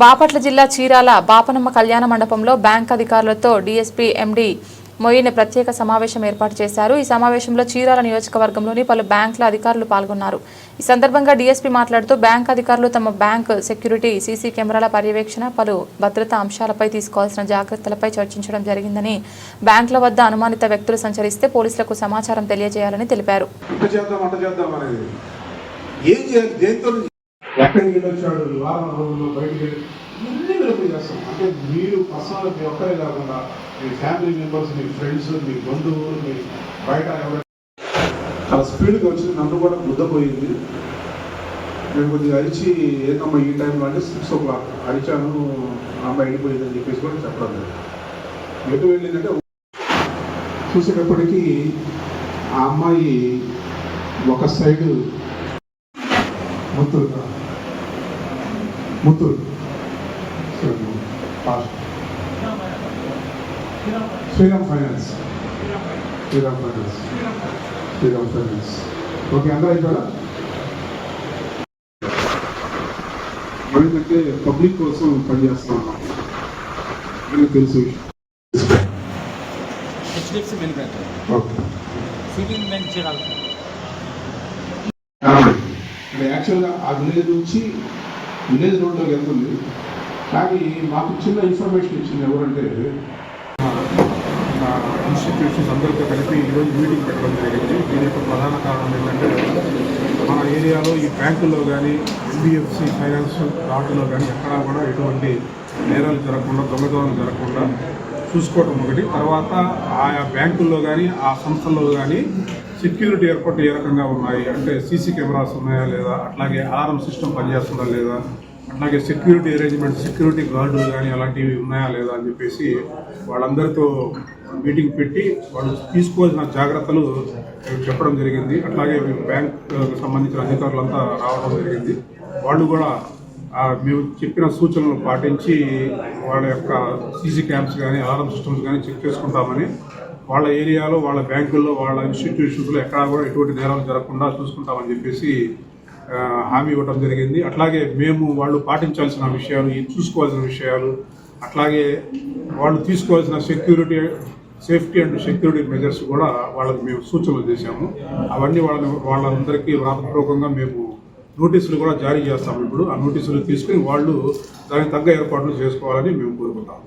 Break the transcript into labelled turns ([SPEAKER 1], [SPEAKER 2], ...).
[SPEAKER 1] బాపట్ల జిల్లా చీరాల బాపనమ్మ కళ్యాణ మండపంలో బ్యాంక్ అధికారులతో డీఎస్పీ ఎండీ మొయిన్ ప్రత్యేక సమావేశం ఏర్పాటు చేశారు. ఈ సమావేశంలో చీరాల నియోజకవర్గంలోని పలు బ్యాంకుల అధికారులు పాల్గొన్నారు. ఈ సందర్భంగా డీఎస్పీ మాట్లాడుతూ బ్యాంక్ అధికారులు తమ బ్యాంక్ సెక్యూరిటీ సీసీ కెమెరాల పర్యవేక్షణ పలు భద్రతా అంశాలపై తీసుకోవాల్సిన జాగ్రత్తలపై చర్చించడం జరిగిందని బ్యాంకుల వద్ద అనుమానిత వ్యక్తులు సంచరిస్తే పోలీసులకు సమాచారం తెలియజేయాలని తెలిపారు.
[SPEAKER 2] ఎక్కడికి వెళ్ళొచ్చాడు వారం రోజుల్లో బయటికి వెళ్ళి ఇవన్నీ వెరిఫై చేస్తాం. అంటే మీరు పర్సనల్ మీ ఒక్కరే కాకుండా మీ ఫ్యామిలీ మెంబర్స్ మీ ఫ్రెండ్స్ మీ బంధువులు మీ బయట ఎవరైనా చాలా స్పీడ్గా వచ్చి నన్ను కూడా ముద్దపోయింది. నేను కొద్దిగా అరిచి ఏందమ్మా ఈ టైంలో అంటే సిక్స్ ఓ క్లాక్ అరిచాను అమ్మాయి వెళ్ళిపోయింది అని చెప్పేసి కూడా చెప్పడం లేదు. ఎటు వెళ్ళిందంటే చూసేటప్పటికి ఆ అమ్మాయి ఒక side Muthoot Muthoot fast Shriram finance Shriram finance Shriram finance okay అందరూ అయిపోయారా ఏంటంటే పబ్లిక్ కోసం పనిచేస్తా ఉన్నాం మీకు తెలుసు విషయం
[SPEAKER 3] HDFC main branch
[SPEAKER 2] okay
[SPEAKER 3] city main Chirala
[SPEAKER 2] అంటే యాక్చువల్గా ఆ విలేజ్ నుంచి విలేజ్ రోడ్లోకి వెళ్తుంది. కానీ మాకు చిన్న ఇన్ఫర్మేషన్ ఇచ్చింది ఎవరంటే
[SPEAKER 4] ఇన్స్టిట్యూషన్స్ అందరితో కలిపి ఈరోజు మీటింగ్ పెట్టడం జరిగింది. దీని యొక్క ప్రధాన కారణం ఏంటంటే మన ఏరియాలో ఈ బ్యాంకుల్లో కానీ ఎన్బిఎఫ్సి ఫైనాన్స్ కార్డులో కానీ ఎక్కడా కూడా ఎటువంటి నేరాలు జరగకుండా దొంగతనాలు జరగకుండా చూసుకోవటం ఒకటి. తర్వాత ఆయా బ్యాంకుల్లో కానీ ఆ సంస్థల్లో కానీ సెక్యూరిటీ ఏర్పాటు ఏ రకంగా ఉన్నాయి? అంటే సీసీ కెమెరాస్ ఉన్నాయా లేదా? అట్లాగే అలారం సిస్టమ్ పనిచేస్తుందా లేదా? అట్లాగే సెక్యూరిటీ అరేంజ్మెంట్ సెక్యూరిటీ గార్డులు కానీ అలాంటివి ఉన్నాయా లేదా అని చెప్పేసి వాళ్ళందరితో మీటింగ్ పెట్టి వాళ్ళు తీసుకోవాల్సిన జాగ్రత్తలు చెప్పడం జరిగింది. అట్లాగే బ్యాంక్ సంబంధించిన అధికారులంతా రావడం జరిగింది. వాళ్ళు కూడా మేము చెప్పిన సూచనలు పాటించి వాళ్ళ యొక్క సీసీ క్యాంప్స్ కానీ అలారం సిస్టమ్స్ కానీ చెక్ చేసుకుంటామని వాళ్ళ ఏరియాలో వాళ్ళ బ్యాంకుల్లో వాళ్ళ ఇన్స్టిట్యూషన్స్లో ఎక్కడా కూడా ఎటువంటి నేరాలు జరగకుండా చూసుకుంటామని చెప్పేసి హామీ ఇవ్వడం జరిగింది. అట్లాగే మేము వాళ్ళు పాటించాల్సిన విషయాలు చూసుకోవాల్సిన విషయాలు అట్లాగే వాళ్ళు తీసుకోవాల్సిన security safety and security measures కూడా వాళ్ళకి మేము సూచనలు చేశాము. అవన్నీ వాళ్ళని వాళ్ళందరికీ వ్రాతపూర్వకంగా మేము నోటీసులు కూడా జారీ చేస్తాము ఇప్పుడు ఆ నోటీసులు తీసుకుని వాళ్ళు దానికి తగ్గ ఏర్పాట్లు చేసుకోవాలని మేము కోరుకుంటాము